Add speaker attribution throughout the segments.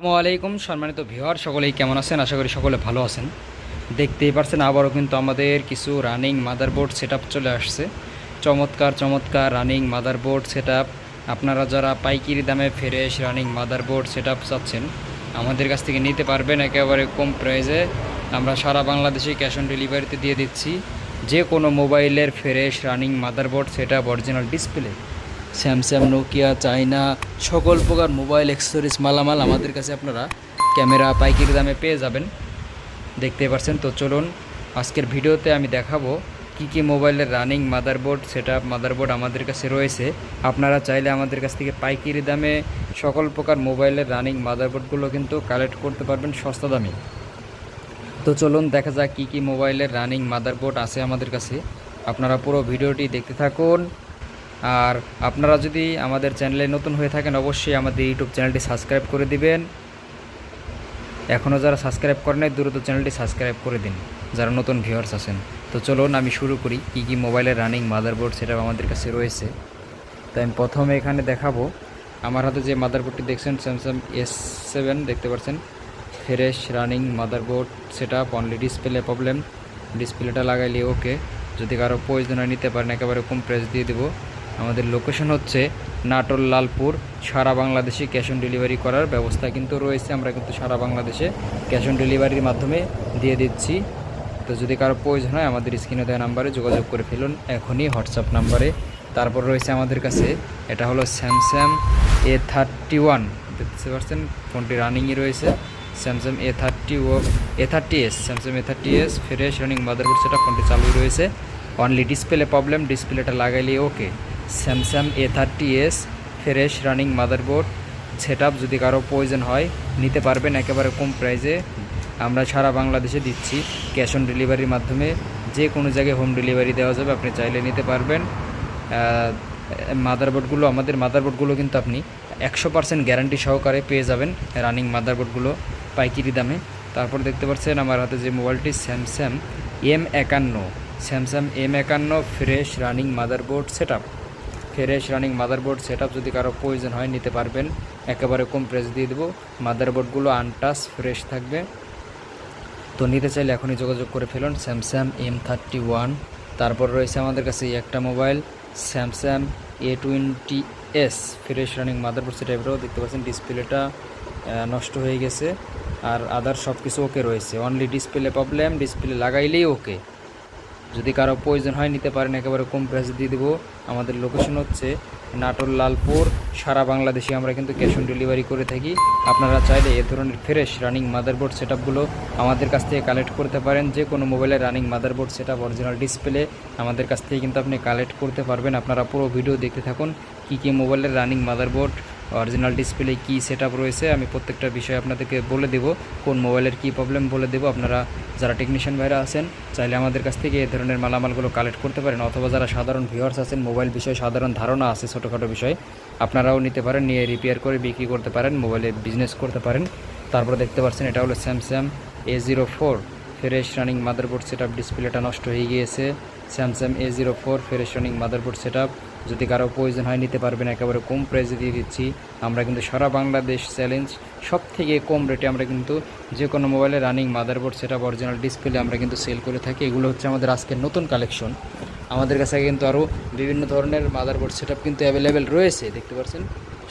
Speaker 1: আসসালামু আলাইকুম সম্মানিত ভিওয়ার সকলেই কেমন আছেন? আশা করি সকলে ভালো আছেন। দেখতেই পারছেন, আবারও কিন্তু আমাদের কিছু রানিং মাদারবোর্ড সেট চলে আসছে। চমৎকার চমৎকার রানিং মাদারবোর্ড সেট আপনারা যারা পাইকিরি দামে ফ্রেশ রানিং মাদারবোর্ড সেট চাচ্ছেন, আমাদের কাছ থেকে নিতে পারবেন একেবারে কম প্রাইসে আমরা সারা বাংলাদেশে ক্যাশ অন ডেলিভারিতে দিয়ে দিচ্ছি। যে কোনো মোবাইলের fresh running motherboard set original display Samsung, Nokia China সকল প্রকার মোবাইল অ্যাক্সেসরিজ মালামাল আমাদের কাছে আপনারা ক্যামেরা, পাইকারি দামে পেয়ে যাবেন। দেখতে পাচ্ছেন তো চলুন, আজকের ভিডিওতে আমি দেখাবো কি কি মোবাইলের রানিং মাদারবোর্ড সেটআপ মাদারবোর্ড আমাদের কাছে রয়েছে। আপনারা চাইলে আমাদের কাছ থেকে পাইকারি দামে সকল প্রকার মোবাইলের রানিং মাদারবোর্ডগুলো কিন্তু কালেক্ট করতে পারবেন সস্তা দামে। তো চলুন, দেখা যাক কী কী মোবাইলের রানিং মাদারবোর্ড আছে আমাদের কাছে। আপনারা পুরো ভিডিওটি দেখতে থাকুন। আর আপনারা যদি আমাদের চ্যানেলে নতুন হয়ে থাকেন, অবশ্যই আমাদের ইউটিউব চ্যানেলটি সাবস্ক্রাইব করে দিবেন। এখনও যারা সাবস্ক্রাইব করেন নাই, দ্রুত চ্যানেলটি সাবস্ক্রাইব করে দিন, যারা নতুন ভিউয়ার্স আছেন। তো চলুন, আমি শুরু করি, কী কী মোবাইলের রানিং মাদারবোর্ড সেটা আমাদের কাছে রয়েছে। তো আমি প্রথমে এখানে দেখাবো, আমার হাতে যে মাদারবোর্ডটি দেখছেন স্যামসাং এস সেভেন দেখতে পাচ্ছেন? ফ্রেশ রানিং মাদারবোর্ড সেটা অনলি ডিসপ্লে প্রবলেম ডিসপ্লেটা লাগাইলে ওকে যদি কারও প্রয়োজন হয়, নিতে পারেন। একেবারে কম প্রাইস দিয়ে দেবো। আমাদের লোকেশন হচ্ছে নাটোর লালপুর। সারা বাংলাদেশে ক্যাশ অন ডেলিভারি করার ব্যবস্থা কিন্তু রয়েছে। আমরা কিন্তু সারা বাংলাদেশে ক্যাশ অন ডেলিভারির মাধ্যমে দিয়ে দিচ্ছি। তো যদি কারও প্রয়োজন হয়, আমাদের স্ক্রিনে দেওয়া নাম্বারে যোগাযোগ করে ফেলুন। এখনই হোয়াটসঅ্যাপ নাম্বারে তারপর রয়েছে আমাদের কাছে, এটা হলো স্যামসাং এ থার্টি ওয়ান দেখতে পাচ্ছেন, ফোনটি রানিংয়ে রয়েছে। Samsung A thirty O A thirty S Samsung A thirty S fresh running motherboard সেটা ফোনটি চালু রয়েছে। অনলি ডিসপ্লে প্রবলেম ডিসপ্লেটা লাগাইলে okay Samsung A thirty S fresh running motherboard set যদি কারও প্রয়োজন হয়, নিতে পারবেন একেবারে কম প্রাইসে আমরা সারা বাংলাদেশে দিচ্ছি ক্যাশ অন ডেলিভারির মাধ্যমে। যে কোনো জায়গায় হোম ডেলিভারি দেওয়া যাবে, আপনি চাইলে নিতে পারবেন। মাদারবোর্ডগুলো আমাদের মাদারবোর্ডগুলো কিন্তু আপনি একশো পার্সেন্ট গ্যারান্টি সহকারে পেয়ে যাবেন রানিং মাদারবোর্ডগুলো পাইকারি দামে। তারপর দেখতে পাচ্ছেন আমার হাতে যে মোবাইলটি স্যামসাং এম একান্ন। স্যামসাং এম একান্ন fresh running motherboard set fresh running motherboard set যদি কারও প্রয়োজন হয় নিতে পারবেন। একেবারে কম প্রেস দিয়ে দেবো। মাদারবোর্ডগুলো আনটাচ ফ্রেশ থাকবে। তো নিতে চাইলে এখনই যোগাযোগ করে ফেলুন স্যামসাং এম থার্টি ওয়ান তারপর রয়েছে আমাদের কাছে একটা mobile Samsung A twenty S fresh running motherboard সেটা এবারেও দেখতে পাচ্ছেন ডিসপ্লেটা নষ্ট হয়ে গেছে। আর আদার সব কিছু ওকে রয়েছে। অনলি ডিসপ্লে প্রবলেম ডিসপ্লে লাগাইলেই ওকে যদি কারও প্রয়োজন হয়, নিতে পারেন। একেবারে কম প্রাইসে দিয়ে দেবো। আমাদের লোকেশন হচ্ছে নাটোর লালপুর। সারা বাংলাদেশে আমরা কিন্তু ক্যাশ অন ডেলিভারি করে থাকি। আপনারা চাইলে এ ধরনের ফ্রেশ রানিং মাদারবোর্ড সেট আমাদের কাছ থেকে কালেক্ট করতে পারেন। যে কোনো মোবাইলের running motherboard set original display আমাদের কাছ থেকে কিন্তু আপনি কালেক্ট করতে পারবেন। আপনারা পুরো ভিডিও দেখতে থাকুন, কী কী মোবাইলের রানিং মাদারবোর্ড অরিজিনাল ডিসপ্লে কী সেট রয়েছে, আমি প্রত্যেকটা বিষয় আপনাদেরকে বলে দেব। কোন মোবাইলের কী প্রবলেম বলে দেবো। আপনারা যারা টেকনিশিয়ান ভাইরা আছেন, চাইলে আমাদের কাছ থেকে এ ধরনের মালামালগুলো কালেক্ট করতে পারেন। অথবা যারা সাধারণ ভিউয়ার্স আছেন মোবাইল বিষয়ে সাধারণ ধারণা আছে ছোটোখাটো বিষয়, আপনারাও নিতে পারেন, নিয়ে রিপেয়ার করে বিক্রি করতে পারেন মোবাইলে বিজনেস করতে পারেন। তারপরে দেখতে পাচ্ছেন, এটা হলো Samsung A zero four fresh running motherboard set ডিসপ্লেটা নষ্ট হয়ে গিয়েছে। Samsung A zero four fresh running motherboard set যদি কারও প্রয়োজন হয়, নিতে পারবেন। একেবারে কম প্রাইসে দিয়ে দিচ্ছি। আমরা কিন্তু সারা বাংলাদেশ চ্যালেঞ্জ সব থেকে কম রেটে আমরা কিন্তু যে কোনো মোবাইলে running motherboard set original display আমরা কিন্তু সেল করে থাকি। এগুলো হচ্ছে আমাদের আজকের নতুন কালেকশন আমাদের কাছে কিন্তু আরও বিভিন্ন ধরনের মাদারবোর্ড সেট কিন্তু অ্যাভেলেবেল রয়েছে, দেখতে পাচ্ছেন?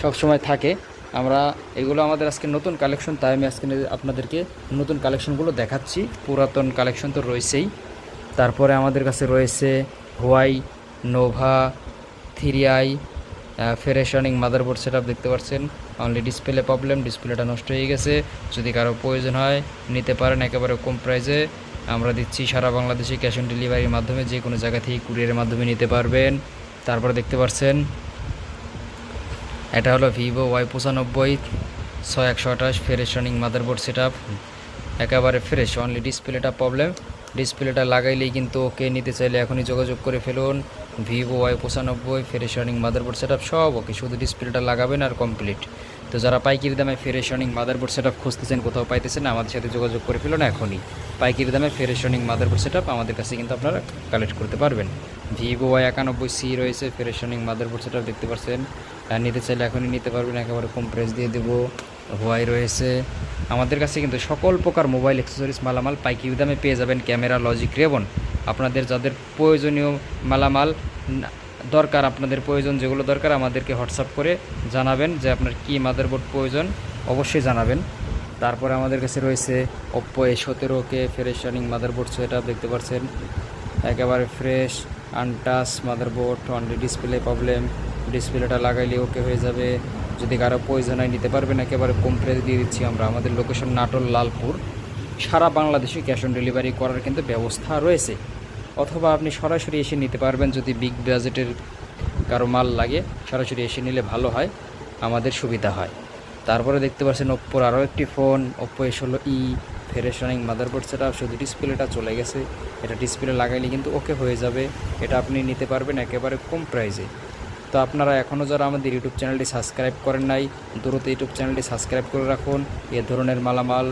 Speaker 1: সব সময় থাকে। আমরা এগুলো আমাদের আজকে নতুন কালেকশন তাই আমি আজকে আপনাদেরকে নতুন কালেকশনগুলো দেখাচ্ছি। পুরাতন কালেকশন তো রয়েছেই। তারপরে আমাদের কাছে রয়েছে Huawei Nova three i fresh running motherboard set দেখতে পাচ্ছেন। অনলি ডিসপ্লে প্রবলেম ডিসপ্লেটা নষ্ট হয়ে গেছে। যদি কারও প্রয়োজন হয়, নিতে পারেন একেবারে কম প্রাইসে আমরা দিচ্ছি সারা বাংলাদেশে ক্যাশ অন ডেলিভারির মাধ্যমে, যে কোনো জায়গা থেকে কুরিয়ারের মাধ্যমে নিতে পারবেন। তারপরে দেখতে পাচ্ছেন, এটা হলো ভিভো ওয়াই পঁচানব্বই, ছয় একশো আঠাশ ফ্রেশ রানিং মাদারবোর্ড সেট একেবারে ফ্রেশ অনলি ডিসপ্লেটা প্রবলেম ডিসপ্লেটা লাগাইলেই কিন্তু ওকে নিতে চাইলে এখনই যোগাযোগ করে ফেলুন। ভিভো ওয়াই পঁচানব্বই ফ্রেশ রানিং মাদারবোর্ড সেট সব ওকে শুধু ডিসপ্লেটা লাগাবেন আর কমপ্লিট তো যারা পাইকারি দামে ফ্রেশ রানিং মাদারবোর্ড সেট খুঁজতেছেন, কোথাও পাইতেছেন আমাদের সাথে যোগাযোগ করে ফেলুন এখনই। পাইকারি দামে ফ্রেশ রানিং মাদারবোর্ড সেট আমাদের কাছে কিন্তু আপনারা কালেক্ট করতে পারবেন। ভিভো ওয়াই একানব্বই সি রয়েছে ফ্রেশ রানিং মাদারবোর্ড সেট দেখতে পাচ্ছেন নিতে চাইলে এখনই নিতে পারবেন, একেবারে কম প্রাইস দিয়ে দেবো। হোয়াই রয়েছে আমাদের কাছে কিন্তু সকল প্রকার মোবাইল অ্যাক্সেসরিজ মালামাল পাইকারি দামে পেয়ে যাবেন ক্যামেরা লজিক রেবন আপনাদের যাদের প্রয়োজনীয় মালামাল দরকার, আপনাদের প্রয়োজন যেগুলো দরকার, আমাদেরকে হোয়াটসঅ্যাপ করে জানাবেন যে আপনার কী মাদারবোর্ড প্রয়োজন, অবশ্যই জানাবেন। তারপরে আমাদের কাছে রয়েছে ওপ্পো এ সতেরো কে ফ্রেশ রানিং মাদারবোর্ড সেটা দেখতে পাচ্ছেন? একেবারে fresh untouch motherboard only display problem ডিসপ্লেটা লাগাইলে ওকে হয়ে যাবে। যদি কারও প্রয়োজন হয় নিতে পারবেন, একেবারে কম প্রাইস দিয়ে দিচ্ছি আমরা। আমাদের লোকেশন নাটোর, লালপুর। সারা বাংলাদেশে ক্যাশ অন ডেলিভারি করার কিন্তু ব্যবস্থা রয়েছে। অথবা আপনি সরাসরি এসে নিতে পারবেন যদি বিগ বাজেটের কারও মাল লাগে, সরাসরি এসে নিলে ভালো হয়, আমাদের সুবিধা হয়। তারপরে দেখতে পাচ্ছেন ওপ্পোর আরও একটি ফোন ওপ্পো এস হলো ই ফ্রেশ রানিং মাদারবোর্ড সেটা শুধু ডিসপ্লেটা চলে গেছে। এটা ডিসপ্লে লাগাইলে কিন্তু ওকে হয়ে যাবে। এটা আপনি নিতে পারবেন একেবারে কম প্রাইসে তো আপনারা এখনও যারা আমাদের ইউটিউব চ্যানেলটি সাবস্ক্রাইব করেন নাই, দ্রুত ইউটিউব চ্যানেলটি সাবস্ক্রাইব করে রাখুন। এ ধরনের মালামাল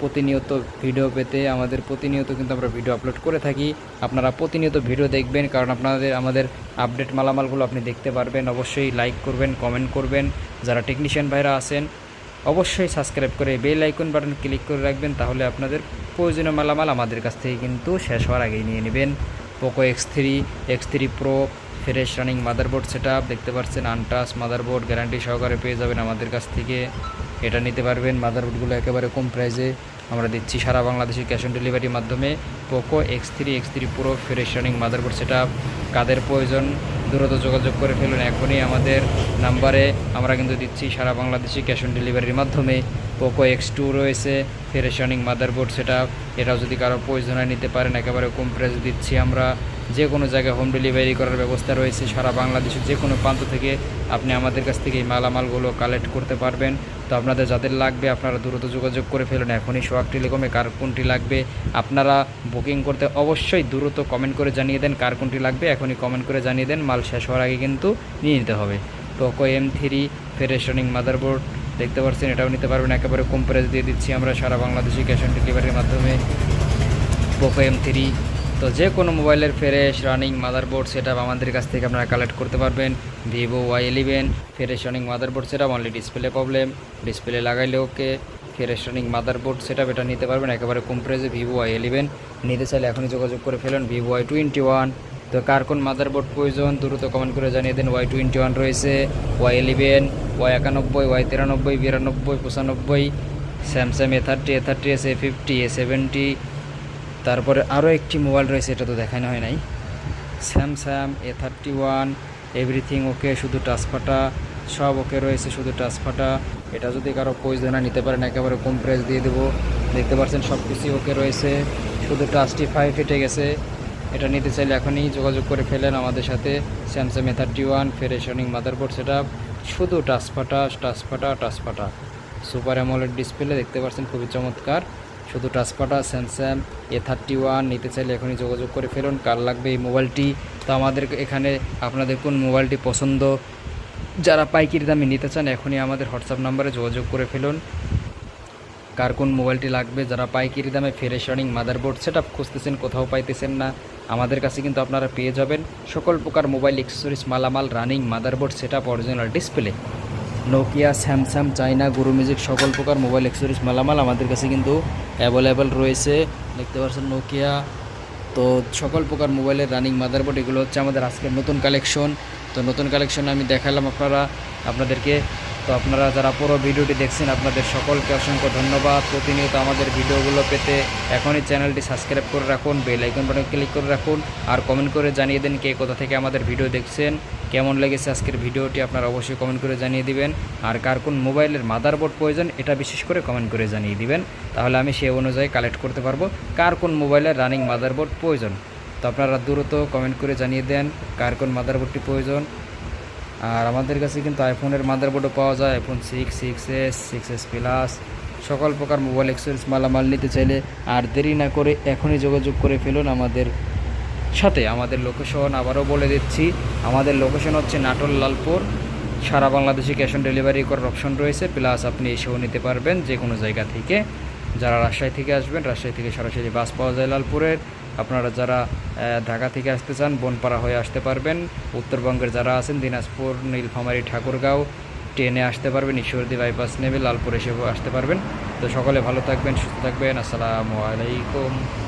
Speaker 1: প্রতিনিয়ত ভিডিও পেতে আমাদের প্রতিনিয়ত কিন্তু আমরা ভিডিও আপলোড করে থাকি। আপনারা প্রতিনিয়ত ভিডিও দেখবেন, কারণ আপনাদের, আমাদের আপডেট মালামালগুলো আপনি দেখতে পারবেন। অবশ্যই লাইক করবেন কমেন্ট করবেন। যারা টেকনিশিয়ান ভাইরা আছেন, অবশ্যই সাবস্ক্রাইব করে বেল আইকন বাটন ক্লিক করে রাখবেন। তাহলে আপনাদের প্রয়োজনীয় মালামাল আমাদের কাছ থেকে কিন্তু শেষ হওয়ার আগেই নিয়ে নেবেন। Poco X three X three Pro fresh running motherboard set দেখতে পাচ্ছেন আনটাচ মাদারবোর্ড, গ্যারান্টি সহকারে পেয়ে যাবেন আমাদের কাছ থেকে। এটা নিতে পারবেন, মাদারবোর্ডগুলো একেবারে কম প্রাইসে। আমরা দিচ্ছি সারা বাংলাদেশে ক্যাশ অন ডেলিভারির মাধ্যমে। Poco X three X three Pro fresh running motherboard set কাদের প্রয়োজন, দ্রুত যোগাযোগ করে ফেলুন এখনই আমাদের নাম্বারে। আমরা কিন্তু দিচ্ছি সারা বাংলাদেশে ক্যাশ অন ডেলিভারির মাধ্যমে। পোকো এক্স টু রয়েছে, ফ্রেশ রানিং মাদারবোর্ড সেট এটাও যদি কারও প্রয়োজন হয় নিতে পারেন, একেবারে কম প্রাইসে দিচ্ছি আমরা। যে কোনো জায়গায় হোম ডেলিভারি করার ব্যবস্থা রয়েছে সারা বাংলাদেশের যে কোনো প্রান্ত থেকে আপনি আমাদের কাছ থেকে এই মালামালগুলো কালেক্ট করতে পারবেন। তো আপনাদের যাদের লাগবে, আপনারা দ্রুত যোগাযোগ করে ফেলুন। এখনই সোয়াক টেলিকমে কার কোনটি লাগবে, আপনারা বুকিং করতে অবশ্যই দ্রুত কমেন্ট করে জানিয়ে দেন কার কোনটি লাগবে, এখনই কমেন্ট করে জানিয়ে দেন, মাল শেষ হওয়ার আগে কিন্তু নিয়ে নিতে হবে। Poco M three fresh motherboard দেখতে পাচ্ছেন, এটাও নিতে পারবেন। একেবারে কম প্রাইস দিয়ে দিচ্ছি আমরা সারা বাংলাদেশে ক্যাশ অন ডেলিভারির মাধ্যমে। পোকো এম থ্রি তো যে কোনো মোবাইলের ফ্রেশ রানিং মাদারবোর্ড সেটা আমাদের কাছ থেকে আপনারা কালেক্ট করতে পারবেন। Vivo Y eleven fresh running motherboard সেটা অনলি ডিসপ্লে প্রবলেম ডিসপ্লে লাগাইলে ওকে ফ্রেশ রানিং মাদারবোর্ড সেটা এটা নিতে পারবেন, একেবারে কম প্রাইসে ভিভো ওয়াই ইলেভেন। নিতে চাইলে এখনই যোগাযোগ করে ফেলুন, ভিভো ওয়াই টোয়েন্টি ওয়ান। তো কার কোন মাদারবোর্ড প্রয়োজন, দ্রুত কমেন্ট করে জানিয়ে দিন, ওয়াই টোয়েন্টি ওয়ান রয়েছে, ওয়াই ইলেভেন, ওয়াই একানব্বই, ওয়াই তিরানব্বই, বিরানব্বই, পঁচানব্বই, Samsung A thirty A thirty, S A fifty, A seventy তারপরে আরও একটি মোবাইল রয়েছে, এটা তো দেখানো হয় নাই। Samsung A thirty one everything okay শুধু টাচপাটা সব ওকে রয়েছে, শুধু টাচপাটা এটা যদি কারও প্রয়োজন হয়, নিতে পারেন, একেবারে কম প্রাইস দিয়ে দেবো। দেখতে পাচ্ছেন সব কিছুই ওকে রয়েছে। শুধু টাচটি ফাইভ ফেটে গেছে। এটা নিতে চাইলে এখনই যোগাযোগ করে ফেলেন আমাদের সাথে। Samsung A thirty one fresh running motherboard সেটা শুধু টাচপাটা টাচপাটা টাচপাটা সুপার অ্যামোলেড ডিসপ্লে দেখতে পাচ্ছেন, খুবই চমৎকার। শুধু টাচপাটা স্যামসাং এ থার্টি ওয়ান নিতে চাইলে এখনই যোগাযোগ করে ফেলুন। কার লাগবে এই মোবাইলটি? তো আমাদের এখানে আপনাদের কোন মোবাইলটি পছন্দ? যারা পাইকারি দামে নিতে চান, এখনই আমাদের হোয়াটসঅ্যাপ নাম্বারে যোগাযোগ করে ফেলুন। কার কোন মোবাইলটি লাগবে? যারা পাইকারি দামে fresh running motherboard set up খুঁজতেছেন, কোথাও পাইতেছেন না, আমাদের কাছে কিন্তু আপনারা পেয়ে যাবেন। সকল প্রকার মোবাইল এক্সেসরিজ মালামাল running motherboard set up original display Nokia Samsung China Guru music সকল প্রকার মোবাইল এক্সোরিস মালামাল আমাদের কাছে কিন্তু অ্যাভেলেবেল রয়েছে। দেখতে পাচ্ছেন নোকিয়া তো সকল প্রকার মোবাইলের রানিং মাদারবোর্ড এগুলো হচ্ছে আমাদের আজকের নতুন কালেকশন তো নতুন কালেকশন আমি দেখালাম আপনারা, আপনাদেরকে। তো আপনারা যারা পুরো ভিডিওটি দেখছেন, আপনাদের সকলকে অসংখ্য ধন্যবাদ। প্রতিনিয়ত আমাদের ভিডিওগুলো পেতে এখনই চ্যানেলটি সাবস্ক্রাইব করে রাখুন, বেল আইকন বাটন ক্লিক করে রাখুন, আর কমেন্ট করে জানিয়ে দিন কে কোথা থেকে আমাদের ভিডিও দেখছেন, কেমন লেগেছে আজকের ভিডিওটি আপনারা অবশ্যই কমেন্ট করে জানিয়ে দিবেন, আর কার কোন মোবাইলের মাদারবোর্ড প্রয়োজন এটা বিশেষ করে কমেন্ট করে জানিয়ে দিবেন, তাহলে আমি সেই অনুযায়ী কালেক্ট করতে পারব কার কোন মোবাইলের রানিং মাদারবোর্ড প্রয়োজন। তো আপনারা দ্রুত কমেন্ট করে জানিয়ে দেন কার কোন মাদারবোর্ডটি প্রয়োজন আর আমাদের কাছে কিন্তু আইফোনের মাদার মাদারবোর্ডও পাওয়া যায় iPhone six six S six S plus সকল প্রকার মোবাইল এক্সেসরিজ মালামাল নিতে চাইলে আর দেরি না করে এখনই যোগাযোগ করে ফেলুন আমাদের সাথে। আমাদের লোকেশন আবারও বলে দিচ্ছি, আমাদের লোকেশন হচ্ছে নাটোর লালপুর। সারা বাংলাদেশে ক্যাশ অন ডেলিভারি করার অপশন রয়েছে প্লাস আপনি এসেও নিতে পারবেন যে কোনো জায়গা থেকে। যারা রাজশাহী থেকে আসবেন, রাজশাহী থেকে সরাসরি বাস পাওয়া যায় লালপুরের। আপনারা যারা ঢাকা থেকে আসতে চান, বনপাড়া হয়ে আসতে পারবেন। উত্তরবঙ্গের যারা আছেন, দিনাজপুর, নীলফামারী, ঠাকুরগাঁও, ট্রেনে আসতে পারবেন, ঈশ্বরদী বাইপাস নেবে, লালপুর এসেও আসতে পারবেন। তো সকলে ভালো থাকবেন, সুস্থ থাকবেন। আসসালামু আলাইকুম।